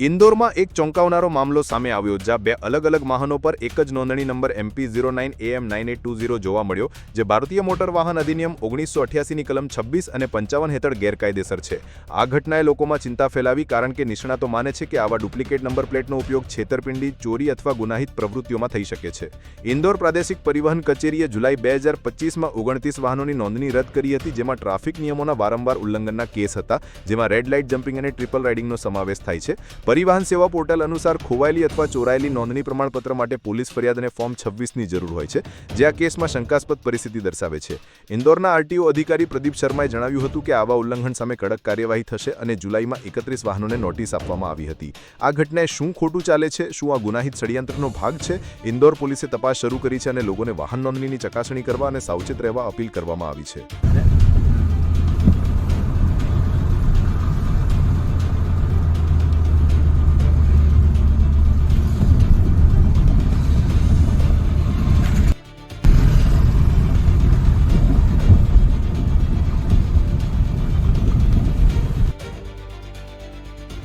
ઇન્દોરમાં એક ચોંકાવનારો મામલો સામે આવ્યો, જ્યાં બે અલગ અલગ વાહનો પર એક જ નોંધણી number MP zero nine AM nine eight two zero જોવા મળ્યો, જે ભારતીય મોટર વાહન અધિનિયમ ઓગણીસો અઠ્યાસીની કલમ છવ્વીસ અને પંચાવન હેઠળ ગેરકાયદેસર છે. આ ઘટનાએ લોકોમાં ચિંતા ફેલાવી કારણ કે નિષ્ણાતો માને છે કે આવા ડુપ્લિકેટ નંબર પ્લેટનો ઉપયોગ છેતરપિંડી, ચોરી અથવા ગુનાહિત પ્રવૃત્તિઓમાં થઈ શકે છે. ઇન્દોર પ્રાદેશિક પરિવહન કચેરીએ જુલાઈ બે હજાર પચીસમાં ઓગણત્રીસ વાહનોની નોંધણી રદ કરી હતી, જેમાં ટ્રાફિક નિયમોના વારંવાર ઉલ્લંઘનના કેસ હતા, જેમાં રેડ લાઇટ જમ્પિંગ અને ટ્રિપલ રાઇડિંગનો સમાવેશ થાય છે. પરિવહન સેવા પોર્ટલ અનુસાર ખોવાયેલી અથવા ચોરાયેલી નોંધણી પ્રમાણપત્ર માટે પોલીસ ફરિયાદ અને ફોર્મ છવ્વીસની જરૂર હોય છે, જે આ કેસમાં શંકાસ્પદ પરિસ્થિતિ દર્શાવે છે. ઇન્દોરના આરટીઓ અધિકારી પ્રદીપ શર્માએ જણાવ્યું હતું કે આવા ઉલ્લંઘન સામે કડક કાર્યવાહી થશે અને જુલાઈમાં એકત્રીસ વાહનોને નોટિસ આપવામાં આવી હતી. આ ઘટનાએ શું ખોટું ચાલે છે, શું આ ગુનાહિત ષડયંત્રનો ભાગ છે, ઇન્દોર પોલીસે તપાસ શરૂ કરી છે અને લોકોને વાહન નોંધણીની ચકાસણી કરવા અને સાવચેત રહેવા અપીલ કરવામાં આવી છે.